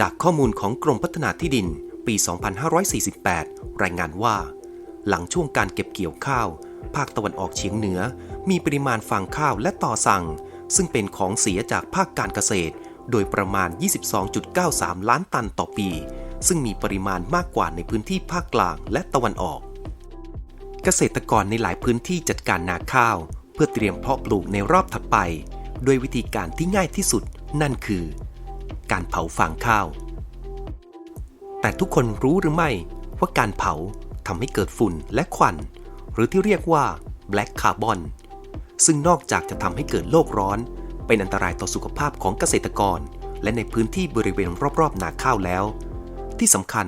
จากข้อมูลของกรมพัฒนาที่ดินปี 2548 รายงานว่า หลังช่วงการเก็บเกี่ยวข้าว ภาคตะวันออกเฉียงเหนือ มีปริมาณฟางข้าวและต่อสั่ง ซึ่งเป็นของเสียจากภาคการเกษตร โดยประมาณ 22.93 ล้านตันต่อปี ซึ่งมีปริมาณมากกว่าในพื้นที่ภาคกลางและตะวันออก เกษตรกรในหลายพื้นที่จัดการนาข้าว เพื่อเตรียมเพาะปลูกในรอบถัดไป ด้วยวิธีการที่ง่ายที่สุด นั่นคือ การเผาฟางข้าว แต่ทุกคนรู้หรือไม่ว่าการเผาทำให้เกิดฝุ่นและควัน หรือที่เรียกว่า black carbon ซึ่งนอกจากจะทำให้เกิดโลกร้อน เป็นอันตรายต่อสุขภาพของเกษตรกร และในพื้นที่บริเวณรอบๆ นาข้าวแล้ว ที่สำคัญ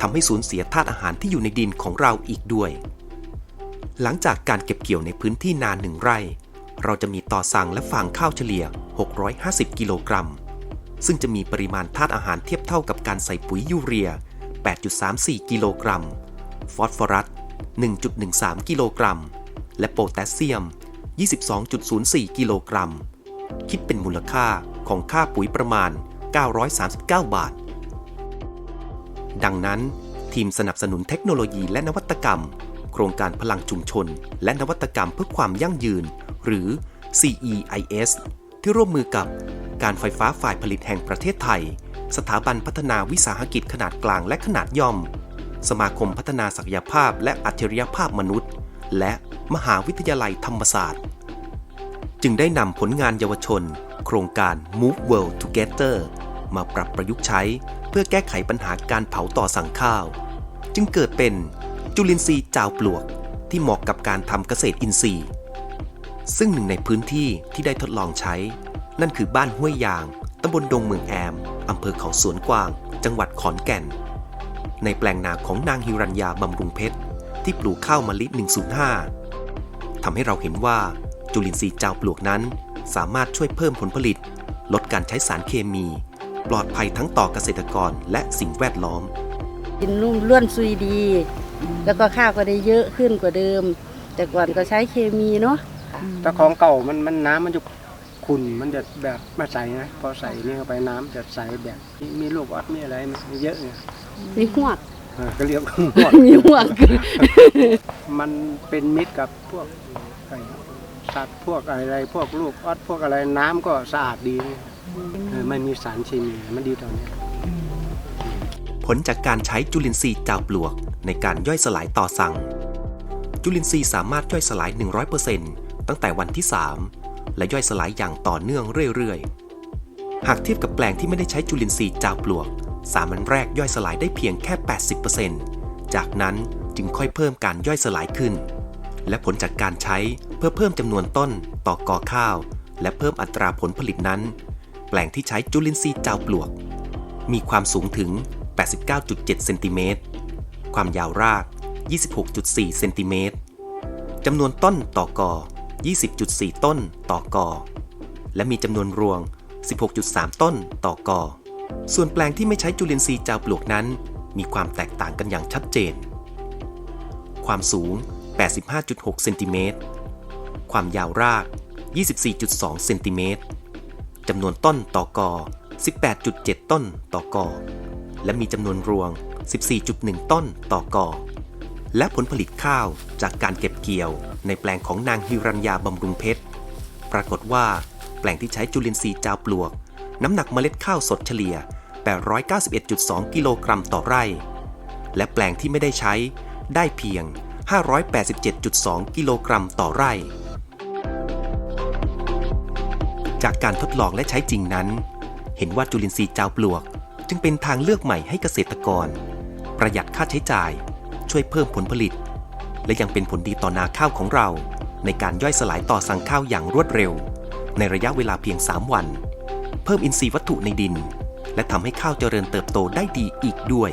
ทำให้สูญเสียธาตุอาหารที่อยู่ในดินของเราอีกด้วย หลังจากการเก็บเกี่ยวในพื้นที่นาหนึ่งไร่ เราจะมีต่อสั่งและฟางข้าวเฉลี่ย 650 กิโลกรัม ซึ่งจะมีปริมาณธาตุอาหารเทียบเท่ากับการใส่ปุ๋ยยูเรีย 8.34 กิโลกรัม ฟอสฟอรัส 1.13 กิโลกรัม และโพแทสเซียม 22.04 กิโลกรัม คิดเป็นมูลค่าของค่าปุ๋ยประมาณ 939 บาท ดังนั้น ทีมสนับสนุนเทคโนโลยีและนวัตกรรม โครงการพลังชุมชน และนวัตกรรมเพื่อความยั่งยืน หรือ CEIS ที่ร่วมมือกับการไฟฟ้าฝ่ายผลิตแห่งประเทศไทย สถาบันพัฒนาวิสาหกิจขนาดกลางและขนาดย่อม สมาคมพัฒนาศักยภาพและอัจฉริยภาพมนุษย์ และมหาวิทยาลัยธรรมศาสตร์ จึงได้นำผลงานเยาวชน โครงการ Move World Together มาปรับประยุกต์ใช้เพื่อแก้ไขปัญหาการเผาต่อสั่งข้าว จึงเกิดเป็นจุลินทรีย์จาวปลวกที่เหมาะกับการทำเกษตรอินทรีย์ ซึ่งหนึ่งในพื้นที่ที่ได้ทดลองใช้ นั่นคือบ้านห้วยยางตำบลดงเมืองแอมอำเภอเขาสวนกวาง จังหวัดขอนแก่น ในแปลงนาของนางฮิรัญญาบำรุงเพชร ที่ปลูกข้าวมะลิ 105 ทำให้เราเห็นว่าจุลินทรีย์จาวปลวกนั้น สามารถช่วยเพิ่มผลผลิต ลดการใช้สารเคมี ปลอดภัยทั้งต่อเกษตรกรและสิ่งแวดล้อมกินนุ่มล้วนซุยดี แล้วก็ข้าวก็ได้เยอะขึ้นกว่าเดิม แต่ก่อนก็ใช้เคมีเนาะ แต่ของเก่ามันมันน้ำมันจะขุ่นมันจะแบบไม่ใสนะพอใส่นี่เข้าไปน้ำจะใสแบบมีมีลูกออดมีอะไรมันเยอะไงมีหวกเออก็เรียกว่าหมดมีหวก มันเป็นมิตรกับพวกไอ้สัตว์พวกอะไรพวกลูกออดพวกอะไรน้ำก็สะอาดดีเออไม่มีสารเคมีมันดีตอนนี้ผลจากการใช้จุลินทรีย์จาวปลวกในการย่อยสลายต่อสั่ง จุลินทรีย์สามารถย่อยสลาย 100% ตั้งแต่วันที่ 3 และย่อยสลายอย่างต่อเนื่องเรื่อยๆ หากเทียบกับแปลงที่ไม่ได้ใช้จุลินทรีย์จาวปลวก สามวันแรกย่อยสลายได้เพียงแค่ 80%จากนั้นจึงค่อยเพิ่มการย่อยสลายขึ้น และผลจากการใช้เพื่อเพิ่มจำนวนต้นต่อกอข้าว และเพิ่มอัตราผลผลิตนั้น แปลงที่ใช้จุลินทรีย์จาวปลวก มีความสูงถึง 89.7 เซนติเมตร ความยาวราก 26.4 เซนติเมตรจำนวนต้นต่อกอ 20.4 ต้นต่อกอ และมีจำนวนรวง 16.3 ต้นต่อกอ ส่วนแปลงที่ไม่ใช้จุลินทรีย์จาวปลวกนั้น มีความแตกต่างกันอย่างชัดเจน ความสูง 85.6 เซนติเมตร ความยาวราก 24.2 เซนติเมตร จำนวนต้นต่อกอ 18.7 ต้นต่อกอ และมีจำนวนรวง 14.1 ต้นต่อกอ และผลผลิตข้าวจากการเก็บเกี่ยว ในแปลงของนางฮิรัญญาบำรุงเพชร ปรากฏว่า แปลงที่ใช้จุลินทรีย์จาวปลวก น้ำหนักเมล็ดข้าวสดเฉลี่ย 891.2 กิโลกรัมต่อไร่ และแปลงที่ไม่ได้ใช้ได้เพียง 587.2 กิโลกรัมต่อไร่ จากการทดลองและใช้จริงนั้น เห็นว่าจุลินทรีย์จาวปลวก จึงเป็นทางเลือกใหม่ให้เกษตรกร ประหยัดค่าใช้จ่าย ช่วยเพิ่มผลผลิต และยังเป็นผลดีต่อนาข้าวของเรา ในการย่อยสลายต่อสั่งข้าวอย่างรวดเร็ว ในระยะเวลาเพียง 3 วัน เพิ่มอินทรีย์วัตถุในดิน และทำให้ข้าวเจริญเติบโตได้ดีอีกด้วย